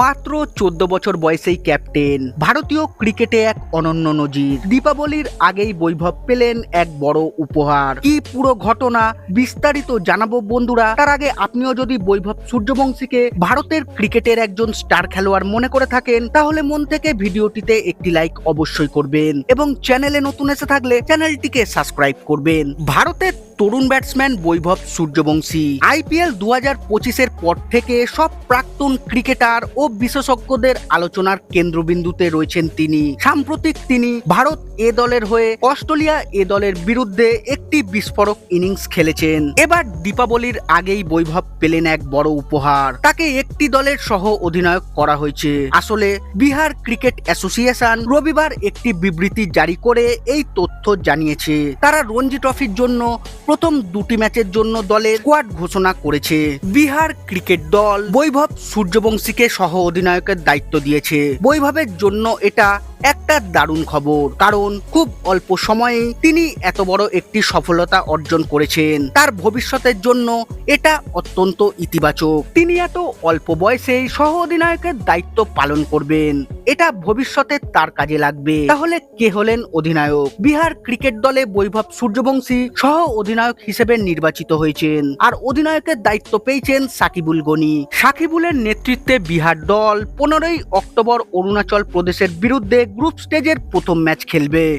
মাত্র চোদ্দ বছর বয়সেই ক্যাপ্টেন। ভারতীয় ক্রিকেটে এক অনন্য নজির। দীপাবলির আগেই বৈভব পেলেন এক বড় উপহার। কি পুরো ঘটনা বিস্তারিত জানাব বন্ধুরা? তার আগে আপনিও যদি বৈভব সূর্যবংশীকে ভারতের ক্রিকেটের একজন স্টার খেলোয়াড় মনে করে থাকেন, তাহলে মন থেকে ভিডিওটিতে একটি লাইক অবশ্যই করবেন এবং চ্যানেলে নতুন এসে থাকলে চ্যানেলটিকে সাবস্ক্রাইব করবেন। ভারতের তরুণ ব্যাটসম্যান বৈভব সূর্যবংশী। আইপিএল দু হাজার পঁচিশের পর থেকে সব প্রাক্তন ক্রিকেটার ও বিশেষজ্ঞদের আলোচনার কেন্দ্রবিন্দুতে রয়েছেন তিনি। সাম্প্রতিক তিনি ভারত এ দলের হয়ে অস্ট্রেলিয়া এ দলের বিরুদ্ধে একটি বিস্ফোরক ইনিংস খেলেছেন। এবার দীপাবলির আগেই বৈভব পেলেন এক বড় উপহার। তাকে একটি দলের সহ অধিনায়ক করা হয়েছে। আসলে বিহার ক্রিকেট অ্যাসোসিয়েশন রবিবার একটি বিবৃতি জারি করে এই তথ্য জানিয়েছে। তারা রঞ্জি ট্রফির জন্য প্রথম দুটি ম্যাচের জন্য দলের স্কোয়াড ঘোষণা করেছে। বিহার ক্রিকেট দল বৈভব সূর্যবংশীকে সহ অধিনায়কের দায়িত্ব দিয়েছে। বৈভবের জন্য এটা একটা দারুণ খবর, কারণ খুব অল্প সময়ে তিনি এত বড় একটি সফলতা অর্জন করেছেন। তার ভবিষ্যতের জন্য এটা অত্যন্ত ইতিবাচক। তিনি এত অল্প বয়সেই সহ অধিনায়কের দায়িত্ব পালন করবেন, এটা ভবিষ্যতে তার কাজে লাগবে। তাহলে কে হলেন অধিনায়ক? বিহার ক্রিকেট দলে বৈভব সূর্যবংশী সহ অধিনায়ক হিসেবে নির্বাচিত হয়েছেন, আর অধিনায়কের দায়িত্ব পেয়েছেন সাকিবুল গনি। সাকিবুলের নেতৃত্বে বিহার দল পনেরোই অক্টোবর অরুণাচল প্রদেশের বিরুদ্ধে গ্রুপ স্টেজের প্রথম ম্যাচ খেলবে।